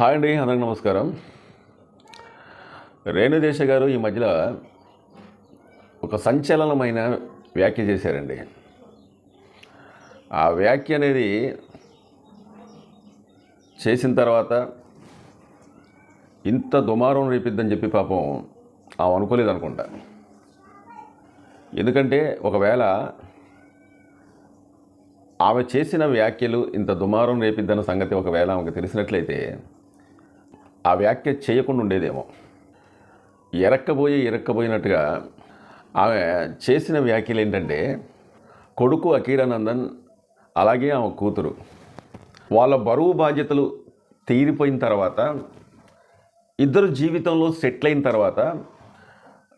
Hi అండి అందరికి నమస్కారం. రేణుదేశ గారు ఈ మధ్యలో ఒక సంచలనమైన వ్యాఖ్య చేశారండి. ఆ వ్యాఖ్య అనేది చేసిన తర్వాత ఇంత దుమారం రేపిద్దని చెప్పి పాపం ఆమె అనుకోలేదు అనుకుంటా ఎందుకంటే ఒకవేళ ఆమె చేసిన వ్యాఖ్యలు ఇంత దుమారం రేపిద్దన్న సంగతి ఒకవేళ ఆమెకు తెలిసినట్లయితే ఆ వ్యాఖ్య చేయకుండా ఉండేదేమో. ఎరక్కబోయి ఎరక్కబోయినట్టుగా ఆమె చేసిన వ్యాఖ్యలు ఏంటంటే కొడుకు అకీరానందన్ అలాగే ఆమె కూతురు. వాళ్ళ బరువు బాధ్యతలు తీరిపోయిన తర్వాత ఇద్దరు జీవితంలో సెటిల్ అయిన తర్వాత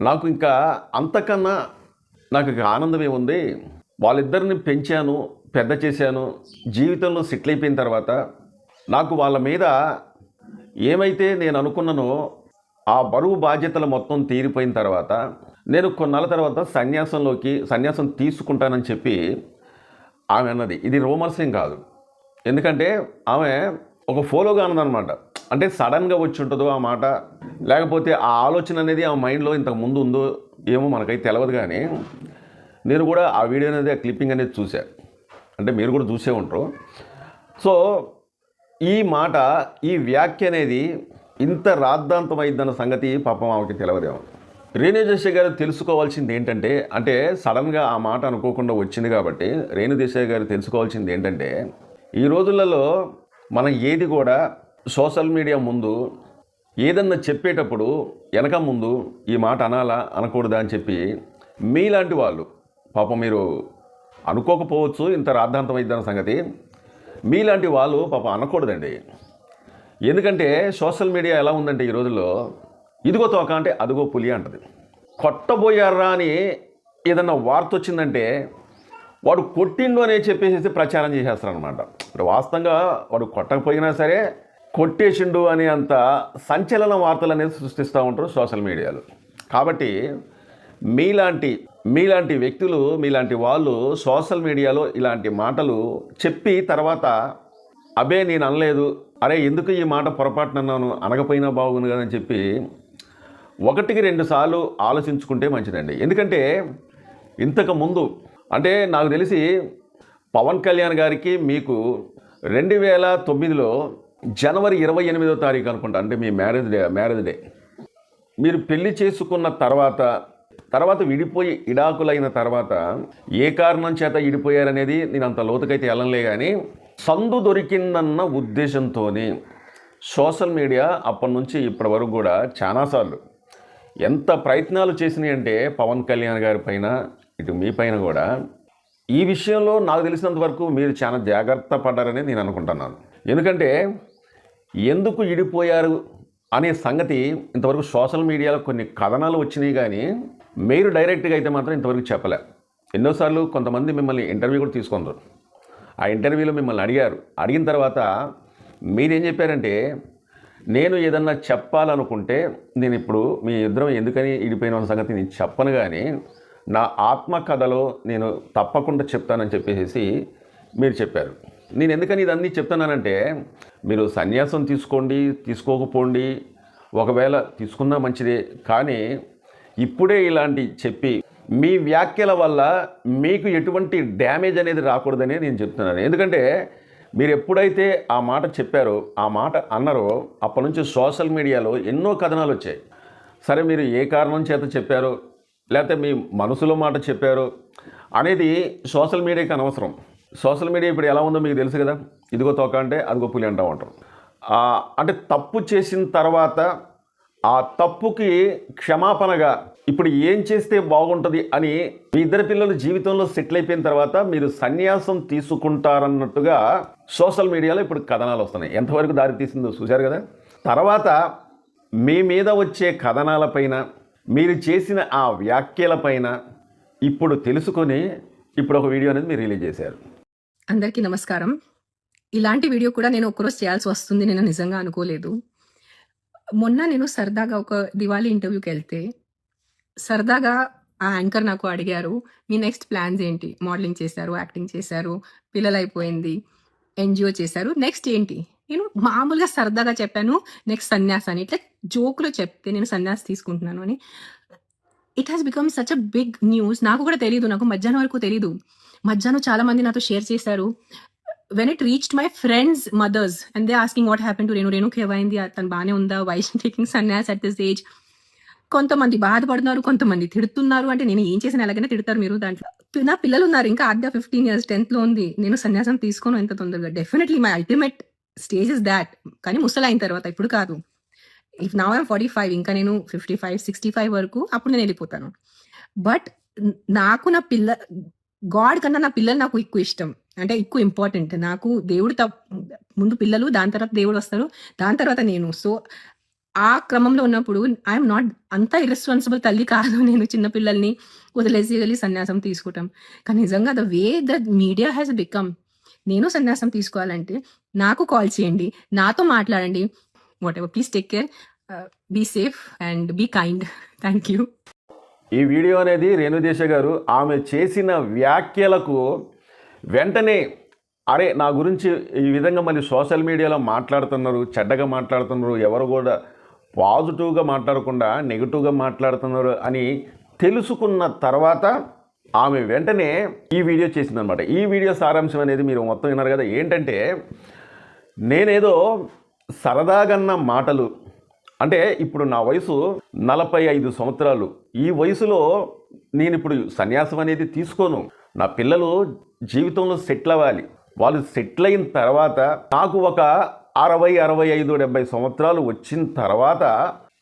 నాకు ఇంకా అంతకన్నా నాకు ఆనందం ఏముంది వాళ్ళిద్దరిని పెంచాను పెద్ద చేశాను జీవితంలో సెటిల్ అయిపోయిన తర్వాత నాకు వాళ్ళ మీద ఏమైతే నేను అనుకున్నానో ఆ బరువు బాధ్యతలు మొత్తం తీరిపోయిన తర్వాత నేను కొన్నాళ్ళ తర్వాత సన్యాసంలోకి సన్యాసం తీసుకుంటానని చెప్పి ఆమె అన్నది. ఇది రోమర్సేం కాదు. ఎందుకంటే ఆమె ఒక ఫోలోగా అన్నదనమాట అంటే సడన్గా వచ్చి ఉంటుందో ఆ మాట లేకపోతే ఆ ఆలోచన అనేది ఆ మైండ్లో ఇంతకు ముందు ఉందో ఏమో మనకైతే తెలియదు కానీ నేను కూడా ఆ వీడియో అనేది ఆ క్లిప్పింగ్ అనేది చూసా అంటే మీరు కూడా చూసే ఉంటారు. సో ఈ మాట ఈ వ్యాఖ్య అనేది ఇంత రాద్ధాంతం సంగతి పాపం ఆమెకి తెలియదేమో రేణుదేశాయ్ గారు తెలుసుకోవాల్సింది ఏంటంటే అంటే సడన్గా ఆ మాట అనుకోకుండా వచ్చింది కాబట్టి రేణుదేశాయ్ గారు తెలుసుకోవాల్సింది ఏంటంటే ఈ రోజులలో మనం ఏది కూడా సోషల్ మీడియా ముందు ఏదన్నా చెప్పేటప్పుడు వెనక ముందు ఈ మాట అనాలా అనకూడదా అని చెప్పి మీలాంటి వాళ్ళు పాపం మీరు అనుకోకపోవచ్చు ఇంత రాద్ధాంతం సంగతి. మీలాంటి వాళ్ళు పాపం అనకూడదండి. ఎందుకంటే సోషల్ మీడియా ఎలా ఉందంటే ఈ రోజుల్లో ఇదిగో తోక అంటే అదిగో పులి అంటది. కొట్టబోయారా అని ఏదన్నా వార్త వచ్చిందంటే వాడు కొట్టిండు అనే చెప్పేసి ప్రచారం చేసేస్తారనమాట ఇప్పుడు వాస్తవంగా వాడు కొట్టకపోయినా సరే కొట్టేసిండు అనే అంత సంచలన వార్తలు అనేది సృష్టిస్తూ ఉంటారు సోషల్ మీడియాలో. కాబట్టి మీలాంటి మీలాంటి వ్యక్తులు మీలాంటి వాళ్ళు సోషల్ మీడియాలో ఇలాంటి మాటలు చెప్పి తర్వాత అబే నేను అనలేదు. అరే ఎందుకు ఈ మాట పొరపాటున అన్నాను అనకపోయినా బాగుంది కదని చెప్పి ఒకటికి రెండు సార్లు ఆలోచించుకుంటే మంచిదండి. ఎందుకంటే ఇంతకు ముందు అంటే నాకు తెలిసి పవన్ కళ్యాణ్ గారికి మీకు రెండు వేల తొమ్మిదిలో జనవరి ఇరవై ఎనిమిదో తారీఖు అనుకుంటా అంటే మీ మ్యారేజ్ డే మ్యారేజ్ డే. మీరు పెళ్ళి చేసుకున్న తర్వాత తర్వాత విడిపోయి ఇడాకులైన తర్వాత ఏ కారణం చేత విడిపోయారనేది నేను అంత లోతుకైతే వెళ్ళలే కానీ సందు దొరికిందన్న ఉద్దేశంతోనే సోషల్ మీడియా అప్పటి నుంచి ఇప్పటి వరకు కూడా చాలాసార్లు ఎంత ప్రయత్నాలు చేసినాయి అంటే పవన్ కళ్యాణ్ గారి పైన ఇటు మీ పైన కూడా. ఈ విషయంలో నాకు తెలిసినంత వరకు మీరు చాలా జాగ్రత్త పడ్డారని నేను అనుకుంటున్నాను. ఎందుకంటే ఎందుకు ఇడిపోయారు అనే సంగతి ఇంతవరకు సోషల్ మీడియాలో కొన్ని కథనాలు వచ్చినాయి కానీ మీరు డైరెక్ట్గా అయితే మాత్రం ఇంతవరకు చెప్పలే. ఎన్నోసార్లు కొంతమంది మిమ్మల్ని ఇంటర్వ్యూ కూడా తీసుకుందరు ఆ ఇంటర్వ్యూలో మిమ్మల్ని అడిగారు. అడిగిన తర్వాత మీరేం చెప్పారంటే నేను ఏదన్నా చెప్పాలనుకుంటే నేను ఇప్పుడు మీ ఇద్దరం ఎందుకని ఇడిపోయిన సంగతి నేను చెప్పను కానీ నా ఆత్మకథలో నేను తప్పకుండా చెప్తానని చెప్పేసి మీరు చెప్పారు. నేను ఎందుకని ఇదన్నీ చెప్తున్నానంటే మీరు సన్యాసం తీసుకోండి తీసుకోకపోండి ఒకవేళ తీసుకున్నా మంచిదే కానీ ఇప్పుడే ఇలాంటి చెప్పి మీ వ్యాఖ్యల వల్ల మీకు ఎటువంటి డ్యామేజ్ అనేది రాకూడదని నేను చెప్తున్నాను. ఎందుకంటే మీరు ఎప్పుడైతే ఆ మాట చెప్పారో ఆ మాట అన్నారో అప్పటి నుంచి సోషల్ మీడియాలో ఎన్నో కథనాలు వచ్చాయి. సరే మీరు ఏ కారణం చేత చెప్పారో లేకపోతే మీ మనసులో మాట చెప్పారో అనేది సోషల్ మీడియాకి అనవసరం. సోషల్ మీడియా ఇప్పుడు ఎలా ఉందో మీకు తెలుసు కదా? ఇదిగో తోక అంటే అదిగో పులి అంటూ ఉంటారు అంటే తప్పు చేసిన తర్వాత ఆ తప్పుకి క్షమాపణగా ఇప్పుడు ఏం చేస్తే బాగుంటుంది అని మీ ఇద్దరు పిల్లలు జీవితంలో సెటిల్ అయిపోయిన తర్వాత మీరు సన్యాసం తీసుకుంటారన్నట్టుగా సోషల్ మీడియాలో ఇప్పుడు కథనాలు వస్తున్నాయి. ఎంతవరకు దారి తీసిందో చూశారు కదా? తర్వాత మీ మీద వచ్చే కథనాలపైన మీరు చేసిన ఆ వ్యాఖ్యలపైన ఇప్పుడు తెలుసుకొని ఇప్పుడు ఒక వీడియో అనేది మీరు రిలీజ్ చేశారు. అందరికీ నమస్కారం. ఇలాంటి వీడియో కూడా నేను ఒక్కరోజు చేయాల్సి వస్తుంది నేను నిజంగా అనుకోలేదు. మొన్న నేను సరదాగా ఒక దివాళీ ఇంటర్వ్యూకి వెళ్తే సరదాగా ఆ యాంకర్ నాకు అడిగారు మీ నెక్స్ట్ ప్లాన్స్ ఏంటి? మోడలింగ్ చేశారు యాక్టింగ్ చేశారు పిల్లలు అయిపోయింది ఎన్జిఓ చేశారు నెక్స్ట్ ఏంటి? నేను మామూలుగా సరదాగా చెప్పాను నెక్స్ట్ సన్యాస్ అని. ఇట్లా జోక్లో చెప్తే నేను సన్యాస్ తీసుకుంటున్నాను అని. It has become such a big news నాకు కూడా తెలియదు నాకు మధ్యాహ్నం వరకు తెలియదు మధ్యాహ్నం చాలా మంది నాతో షేర్ చేశారు. When it reached my friends mothers and they asking what happen to Renu రేణుకి ఏమైంది తను బాగానే ఉందా? Why's taking sanyas at this age కొంతమంది బాధపడుతున్నారు కొంతమంది తిడుతున్నారు. అంటే నేను ఏం చేసిన ఎలాగైనా తిడతారు మీరు దాంట్లో. నా పిల్లలు ఉన్నారు. ఇంకా అర్ధ ఫిఫ్టీన్ ఇయర్స్ టెన్త్లో ఉంది. నేను సన్యాసం తీసుకోను ఎంత తొందరగా. Definitely my ultimate stage is that కానీ ముసలైన అయిన తర్వాత ఇప్పుడు కాదు. ఇఫ్ నా ఫార్టీ ఫైవ్ ఇంకా నేను ఫిఫ్టీ ఫైవ్ సిక్స్టీ ఫైవ్ వరకు అప్పుడు నేను వెళ్ళిపోతాను. బట్ నాకు నా పిల్ల గాడ్ కన్నా నా పిల్లలు నాకు ఎక్కువ ఇష్టం. అంటే ఎక్కువ ఇంపార్టెంట్ నాకు దేవుడు ముందు పిల్లలు దాని తర్వాత దేవుడు వస్తారు దాని తర్వాత నేను. సో ఆ క్రమంలో ఉన్నప్పుడు ఐఎమ్ నాట్ అంత ఇర్రెస్పాన్సిబుల్ తల్లి కాదు. నేను చిన్నపిల్లల్ని వదిలేసి వెళ్ళి సన్యాసం తీసుకుంటాం. కానీ నిజంగా the way the media has become నేను సన్యాసం తీసుకోవాలంటే నాకు కాల్ చేయండి నాతో మాట్లాడండి. Whatever please take care be safe and be kind thank you ఈ వీడియో అనేది రేణుదేశ గారు ఆమె చేసిన వ్యాఖ్యలకు వెంటనే అరే నా గురించి ఈ విధంగా మళ్ళీ సోషల్ మీడియాలో మాట్లాడుతున్నారు చెడ్డగా మాట్లాడుతున్నారు ఎవరు కూడా పాజిటివ్గా మాట్లాడకుండా నెగిటివ్గా మాట్లాడుతున్నారు అని తెలుసుకున్న తర్వాత ఆమె వెంటనే ఈ వీడియో చేసిందనమాట ఈ వీడియో సారాంశం అనేది మీరు మొత్తం విన్నారు కదా. ఏంటంటే నేనేదో సరదాగన్న మాటలు అంటే ఇప్పుడు నా వయసు నలభై ఐదు సంవత్సరాలు. ఈ వయసులో నేను ఇప్పుడు సన్యాసం అనేది తీసుకోను. నా పిల్లలు జీవితంలో సెటిల్ అవ్వాలి. వాళ్ళు సెటిల్ అయిన తర్వాత నాకు ఒక అరవై అరవై ఐదు డెబ్బై సంవత్సరాలు వచ్చిన తర్వాత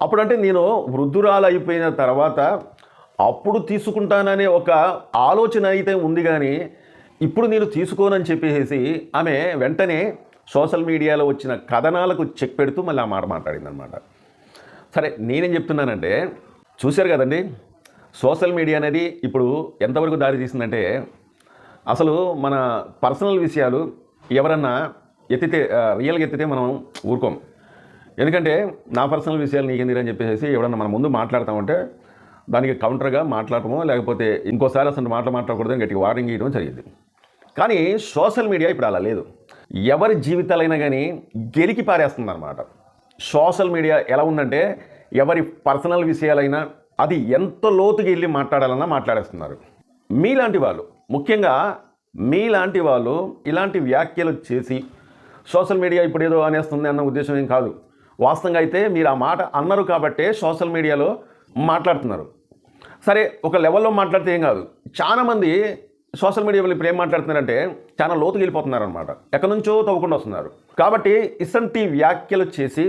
అప్పుడంటే నేను వృద్ధురాలు అయిపోయిన తర్వాత అప్పుడు తీసుకుంటాననే ఒక ఆలోచన అయితే ఉంది కానీ ఇప్పుడు నేను తీసుకోనని చెప్పేసి ఆమె వెంటనే సోషల్ మీడియాలో వచ్చిన కథనాలకు చెక్ పెడుతూ మళ్ళీ ఆ మాట మాట్లాడింది అనమాట సరే నేనేం చెప్తున్నానంటే చూశారు కదండి సోషల్ మీడియా అనేది ఇప్పుడు ఎంతవరకు దారి తీసిందంటే అసలు మన పర్సనల్ విషయాలు ఎవరన్నా ఎత్తితే రియల్గా ఎత్తితే మనం ఊరుకోం. ఎందుకంటే నా పర్సనల్ విషయాలు నీకెందుకు అని చెప్పేసి ఎవడన్నా మన ముందు మాట్లాడతామంటే దానికి కౌంటర్గా మాట్లాడటమో లేకపోతే ఇంకోసారి అసలు మాటలు మాట్లాడకూడదని గట్టిగా వార్నింగ్ ఇవ్వడం జరిగింది. కానీ సోషల్ మీడియా ఇప్పుడు అలా లేదు. ఎవరి జీవితాలైనా కానీ గెలికి పారేస్తుంది అనమాట సోషల్ మీడియా ఎలా ఉందంటే ఎవరి పర్సనల్ విషయాలైనా అది ఎంత లోతుకి వెళ్ళి మాట్లాడాలన్నా మాట్లాడేస్తున్నారు. మీలాంటి వాళ్ళు ముఖ్యంగా మీలాంటి వాళ్ళు ఇలాంటి వ్యాఖ్యలు చేసి సోషల్ మీడియా ఇప్పుడు ఏదో అనేస్తుంది అన్న ఉద్దేశం ఏం కాదు. వాస్తవంగా అయితే మీరు ఆ మాట అన్నారు కాబట్టే సోషల్ మీడియాలో మాట్లాడుతున్నారు. సరే ఒక లెవెల్లో మాట్లాడితే ఏం కాదు. చాలామంది సోషల్ మీడియా ఇప్పుడు ఏం మాట్లాడుతున్నారంటే చాలా లోతుకి వెళ్ళిపోతున్నారు అనమాట ఎక్కడి నుంచో తవ్వకుండా వస్తున్నారు. కాబట్టి ఇసంటి వ్యాఖ్యలు చేసి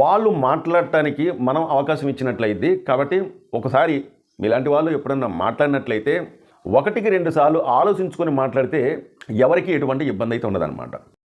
వాళ్ళు మాట్లాడటానికి మనం అవకాశం ఇచ్చినట్లయింది కాబట్టి ఒకసారి మీలాంటి వాళ్ళు ఎప్పుడన్నా మాట్లాడినట్లయితే ఒకటికి రెండు సార్లు ఆలోచించుకొని మాట్లాడితే ఎవరికి ఎటువంటి ఇబ్బంది అయితే ఉండదన్నమాట.